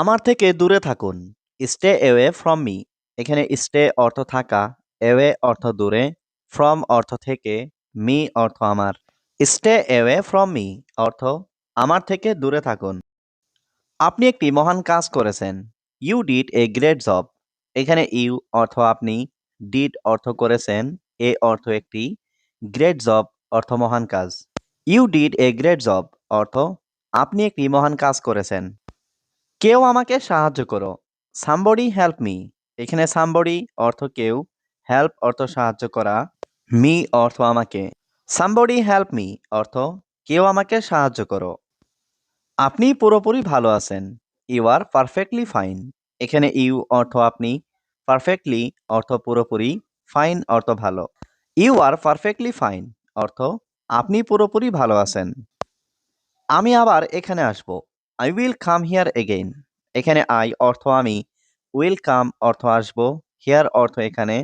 আমার থেকে দূরে থাকুন। স্টে অ্যাওয়ে ফ্রম মি এখানে স্টে অর্থ থাকা অ্যাওয়ে অর্থ দূরে ফ্রম অর্থ থেকে মি অর্থ আমার। স্টে অ্যাওয়ে ফ্রম মি অর্থ আমার থেকে দূরে থাকুন। আপনি একটি মহান কাজ করেছেন। You did a great job এখানে ইউ অর্থ আপনি ডিড অর্থ করেছেন, এ অর্থ একটি গ্রেট জব অর্থ মহান কাজ। You did a great job অর্থ আপনি একটি মহান কাজ করেছেন। কেউ আমাকে সাহায্য করো। সামবডি হেল্প মি এখানে সামবডি অর্থ কেউ হেল্প অর্থ সাহায্য করা মি অর্থ আমাকে। সামবডি হেল্প মি অর্থ কেউ আমাকে সাহায্য করো। আপনি পুরোপুরি ভালো আছেন। ইউ আর পারফেক্টলি ফাইন এখানে ইউ অর্থ আপনি পারফেক্টলি অর্থ পুরোপুরি ফাইন অর্থ ভালো। ইউ আর পারফেক্টলি ফাইন অর্থ আপনি পুরোপুরি ভালো আছেন। আমি আবার এখানে আসব। I will come here again এখানে আই অর্থ আমি। উইল কাম অর্থ আসব। হিয়ার অর্থ এখানে।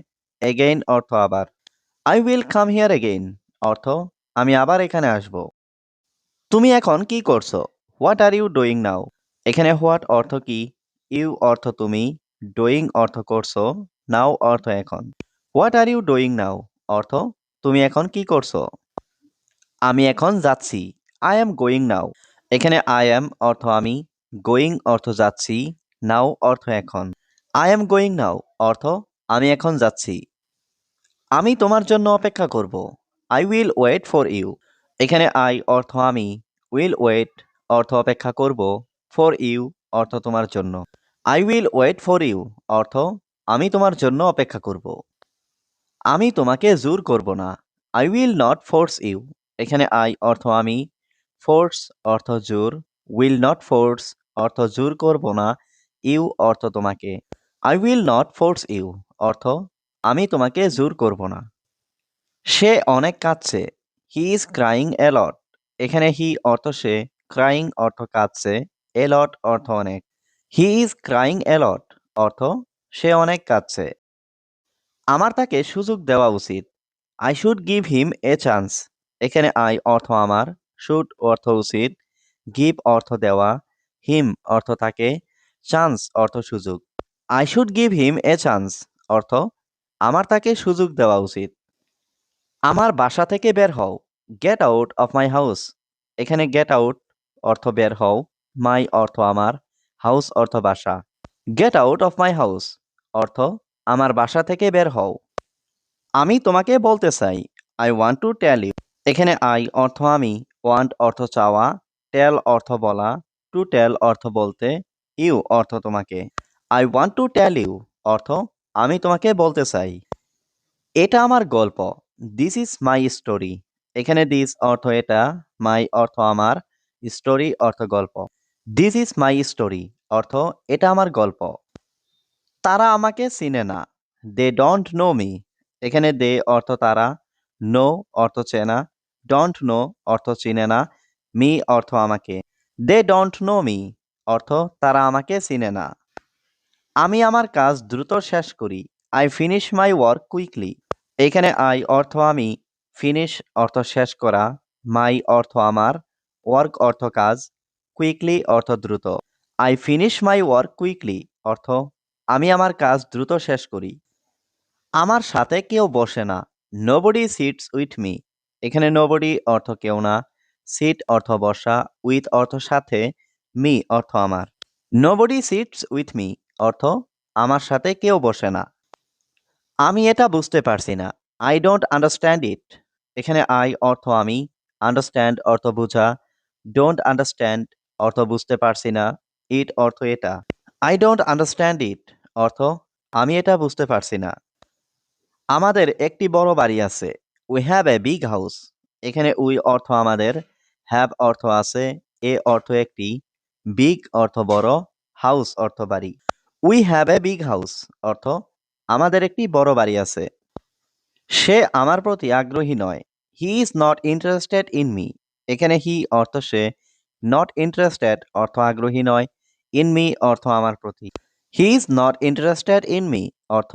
এগেইন অর্থ আবার। I will come here again অর্থ, আমি আবার এখানে আসব। তুমি এখন কি করছ? What are you doing now এখানে হোয়াট অর্থ কি? ইউ অর্থ তুমি। ডুইং অর্থ করছ। নাও অর্থ এখন। What are you doing now অর্থ, তুমি এখন কি করছ? আমি এখন যাচ্ছি। আই এম গোয়িং নাও এখানে আই এম অর্থ আমি গোয়িং অর্থ যাচ্ছি নাও অর্থ এখন। আই এম গোয়িং নাও অর্থ আমি এখন যাচ্ছি। আমি তোমার জন্য অপেক্ষা করব। I will wait for you এখানে আই অর্থ আমি উইল ওয়েট অর্থ অপেক্ষা করব ফর ইউ অর্থ তোমার জন্য। I will wait for you অর্থ আমি তোমার জন্য অপেক্ষা করব। আমি তোমাকে জোর করব না। I will not force you এখানে আই অর্থ আমি ফোর্স অর্থ জোর উইল নট ফোর্স অর্থ জোর করব না ইউ অর্থ তোমাকে। I will not force you অর্থ আমি তোমাকে জোর করব না। সে অনেক কাঁদছে। হি ইজ ক্রাইং অ্যালট এখানে হি অর্থ সে ক্রাইং অর্থ কাঁদছে এলট অর্থ অনেক। হি ইজ ক্রাইং অ্যালট অর্থ সে অনেক কাঁদছে। আমার তাকে সুযোগ দেওয়া উচিত। I should give him a chance এখানে আই অর্থ আমার। শুড অর্থ উচিত গিভ অর্থ দেওয়া হিম অর্থ তাকে চান্স অর্থ সুযোগ। I should give him a chance অর্থ, আমার তাকে সুযোগ দেওয়া উচিত। আমার বাসা থেকে বের হও get out of my house এখানে গেট আউট অর্থ বের হও মাই অর্থ আমার হাউস অর্থ বাসা। Get out of my house অর্থ, আমার বাসা থেকে বের হও। আমি তোমাকে বলতে চাই I want to tell you এখানে আই অর্থ আমি ওয়ান্ট অর্থ চাওয়া টেল অর্থ বলা টু টেল অর্থ বলতে ইউ অর্থ তোমাকে। I want to tell you অর্থ আমি তোমাকে বলতে চাই। এটা আমার গল্প। দিস ইজ মাই স্টোরি এখানে দিস অর্থ এটা মাই অর্থ আমার স্টোরি অর্থ গল্প। দিস ইজ মাই স্টোরি অর্থ এটা আমার গল্প। তারা আমাকে চিনে না। দে ডোন্ট নো মি এখানে দে অর্থ তারা নো অর্থ চেনা। ডোন্ট নো অর্থ চিনে না মি অর্থ আমাকে। দে ডোন্ট নো মি অর্থ তারা আমাকে চিনে না। আমি আমার কাজ দ্রুত শেষ করি। I finish my work quickly এখানে আই অর্থ আমি ফিনিশ অর্থ শেষ করা। মাই অর্থ আমার ওয়ার্ক অর্থ কাজ কুইকলি অর্থ দ্রুত। I finish my work quickly অর্থ আমি আমার কাজ দ্রুত শেষ করি। আমার সাথে কেউ বসে না। নোবডি সিটস উইথ মি এখানে নোবডি অর্থ কেউ না সিট অর্থ বসা উইথ অর্থ সাথে মি অর্থ আমার। নোবডি সিটস উইথ মি অর্থ আমার সাথে কেউ বসে না। আমি এটা বুঝতে পারছি না। আই ডোন্ট আন্ডারস্ট্যান্ড ইট এখানে আই অর্থ আমি আন্ডারস্ট্যান্ড অর্থ বোঝা ডোন্ট আন্ডারস্ট্যান্ড অর্থ বুঝতে পারছি না ইট অর্থ এটা। আই ডোন্ট আন্ডারস্ট্যান্ড ইট অর্থ আমি এটা বুঝতে পারছি না। আমাদের একটি বড় বাড়ি আছে। We have a big house এখানে উই অর্থ আমাদের হ্যাভ অর্থ আছে, এ অর্থ একটি বিগ অর্থ বড় হাউস অর্থ বাড়ি। We have a big house অর্থ আমাদের একটি বড় বাড়ি আছে। সে আমার প্রতি আগ্রহী নয়। He is not interested in me এখানে হি অর্থ সে নট ইন্টারেস্টেড অর্থ আগ্রহী নয়। ইন মি অর্থ আমার প্রতি। He is not interested in me অর্থ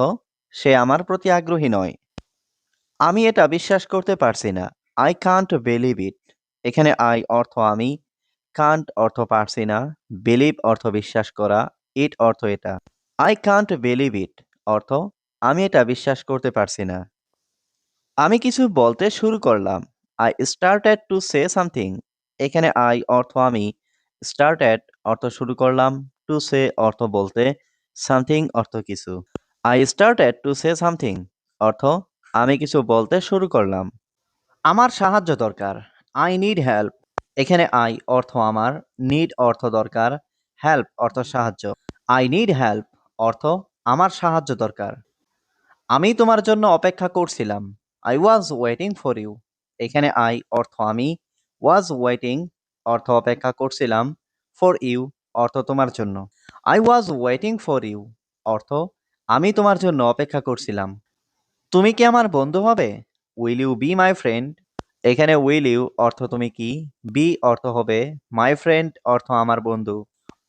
সে আমার প্রতি আগ্রহী নয়। আমি এটা বিশ্বাস করতে পারছি না। আই কান্ট বিলিভ ইট এখানে আই অর্থ আমি। কান্ট অর্থ পারছি না। বিলিভ অর্থ বিশ্বাস করা। ইট অর্থ এটা। আই কান্ট বিলিভ ইট অর্থ আমি এটা বিশ্বাস করতে পারছি না। আমি কিছু বলতে শুরু করলাম। I started to say something এখানে আই অর্থ আমি। স্টার্টেড অর্থ শুরু করলাম। টু সে অর্থ বলতে। সামথিং অর্থ কিছু। I started to say something অর্থ আমি কিছু বলতে শুরু করলাম। আমার সাহায্য দরকার। আই নিড হেল্প এখানে আই অর্থ আমার নিড অর্থ দরকার হেল্প অর্থ সাহায্য। আই নিড হেল্প অর্থ আমার সাহায্য দরকার। আমি তোমার জন্য অপেক্ষা করছিলাম। I was waiting for you এখানে আই অর্থ আমি ওয়াজ ওয়েটিং অর্থ অপেক্ষা করছিলাম ফর ইউ অর্থ তোমার জন্য। I was waiting for you অর্থ আমি তোমার জন্য অপেক্ষা করছিলাম। তুমি কি আমার বন্ধু হবে? Will you be my friend এখানে উইল ইউ অর্থ তুমি কি? বি অর্থ হবে মাই ফ্রেন্ড অর্থ আমার বন্ধু।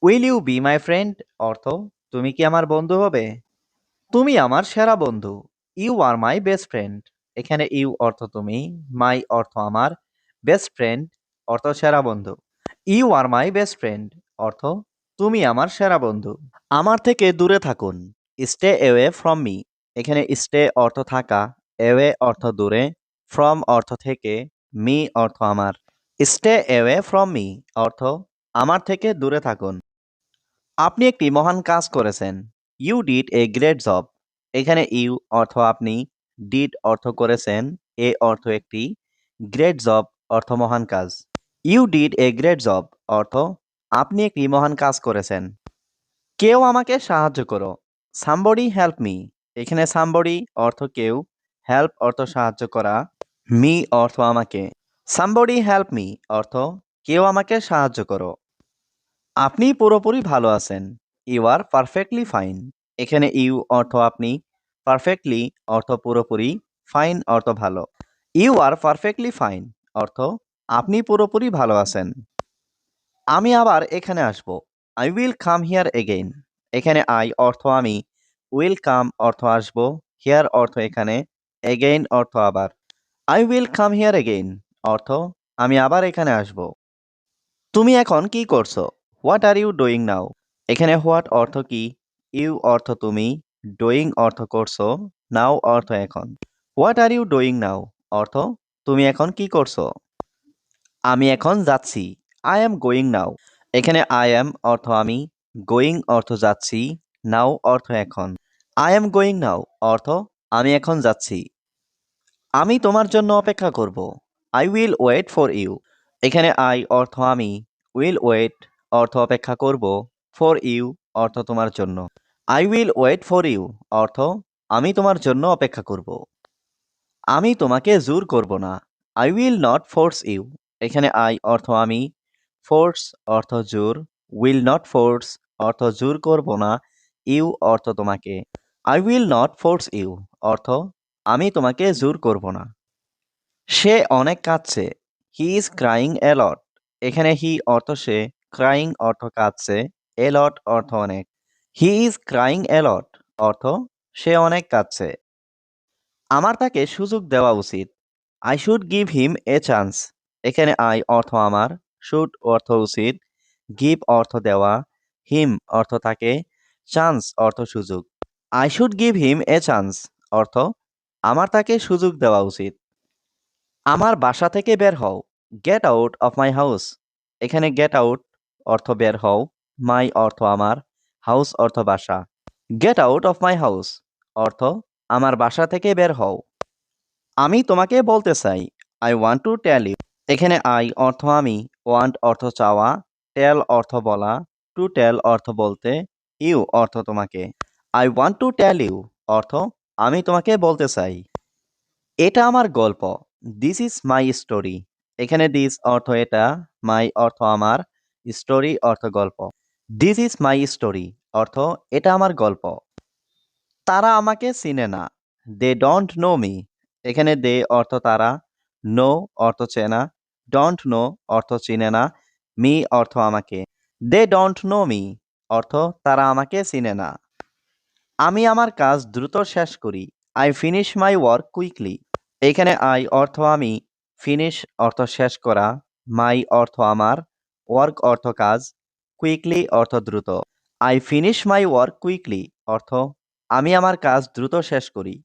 Will you be my friend অর্থ, তুমি কি আমার বন্ধু হবে? তুমি আমার সেরা বন্ধু। You are my best friend এখানে ইউ অর্থ তুমি মাই অর্থ আমার বেস্ট ফ্রেন্ড অর্থ সেরা বন্ধু। You are my best friend অর্থ, তুমি আমার সেরা বন্ধু। আমার থেকে দূরে থাকুন। স্টে অ্যাওয়ে ফ্রম মি এখানে স্টে অর্থ থাকা এওয়ে অর্থ দূরে ফ্রম অর্থ থেকে মি অর্থ আমার। স্টে এওয়ে ফ্রম মি অর্থ আমার থেকে দূরে থাকুন। আপনি একটি মহান কাজ করেছেন। You did a great job এখানে ইউ অর্থ আপনি ডিড অর্থ করেছেন। এ অর্থ একটি গ্রেট জব অর্থ মহান কাজ। You did a great job অর্থ আপনি একটি মহান কাজ করেছেন। কেউ আমাকে সাহায্য করো। সামবডি হেল্প মি এখানে সামবডি অর্থ কেউ হেল্প অর্থ সাহায্য করা মি অর্থ আমাকে। সামবডি হেল্প মি অর্থ কেউ আমাকে সাহায্য করো। আপনি পুরোপুরি ভালো আছেন। ইউ আর পারফেক্টলি ফাইন এখানে ইউ অর্থ আপনি পারফেক্টলি অর্থ পুরোপুরি ফাইন অর্থ ভালো। ইউ আর পারফেক্টলি ফাইন অর্থ আপনি পুরোপুরি ভালো আছেন। আমি আবার এখানে আসব। I will come here again এখানে আই অর্থ আমি উইল কাম অর্থ আসব হিয়ার অর্থ এখানে এগেইন অর্থ আবার। I will come here again অর্থ আমি আবার এখানে আসব। তুমি এখন কি করছ? What are you doing now এখানে হোয়াট অর্থ কি? ইউ অর্থ তুমি ডুইং অর্থ করছ নাও অর্থ এখন। What are you doing now অর্থ তুমি এখন কি করছ? আমি এখন যাচ্ছি। আই এম গোয়িং নাও এখানে আই এম অর্থ আমি গোয়িং অর্থ যাচ্ছি। নাও অর্থ এখন। আই এম গোয়িং নাও অর্থ, আমি এখন যাচ্ছি। আমি তোমার জন্য অপেক্ষা করব। I will wait for you এখানে আই অর্থ আমি। উইল ওয়েট অর্থ অপেক্ষা করব। ফর ইউ অর্থ তোমার জন্য। I will wait for you অর্থ, আমি তোমার জন্য অপেক্ষা করব। আমি তোমাকে জোর করব না। I will not force you এখানে আই অর্থ আমি। ফোর্স অর্থ জোর। উইল নট ফোর্স অর্থ জোর করব না। ইউ অর্থ তোমাকে। I will not force you অর্থ আমি তোমাকে জোর করব না। সে অনেক কাঁদছে। হি ইজ ক্রাইং এলট এখানে হি অর্থ সে ক্রাইং অর্থ কাঁদছে এলট অর্থ অনেক। হি ইজ ক্রাইং এলট অর্থ সে অনেক কাঁদছে। আমার তাকে সুযোগ দেওয়া উচিত। I should give him a chance এখানে আই অর্থ আমার শুড অর্থ উচিত। গিভ অর্থ দেওয়া হিম অর্থ তাকে চান্স অর্থ সুযোগ। I should give him a chance অর্থ, আমার তাকে সুযোগ দেওয়া উচিত। আমার বাসা থেকে বের হও। Get out of my house এখানে গেট আউট অর্থ বের হও মাই অর্থ আমার হাউস অর্থ বাসা। Get out of my house অর্থ, আমার বাসা থেকে বের হও। আমি তোমাকে বলতে চাই I want to tell you এখানে আই অর্থ আমি ওয়ান্ট অর্থ চাওয়া টেল অর্থ বলা টু টেল অর্থ বলতে ইউ অর্থ তোমাকে। I want to tell you অর্থ আমি তোমাকে বলতে চাই। এটা আমার গল্প। দিস ইজ মাই স্টোরি এখানে দিস অর্থ এটা মাই অর্থ আমার স্টোরি অর্থ গল্প। দিস ইজ মাই স্টোরি অর্থ এটা আমার গল্প। তারা আমাকে চিনে না। দে ডোন্ট নো মি এখানে দে অর্থ তারা নো অর্থ চেনা ডোন্ট নো অর্থ চিনে না মি অর্থ আমাকে। দে ডোন্ট নো মি অর্থ তারা আমাকে চিনে না। আমি আমার কাজ দ্রুত শেষ করি। I finish my work quickly এখানে আই অর্থ আমি। ফিনিশ অর্থ শেষ করা। মাই অর্থ আমার। ওয়ার্ক অর্থ কাজ। কুইকলি অর্থ দ্রুত। I finish my work quickly অর্থ আমি আমার কাজ দ্রুত শেষ করি।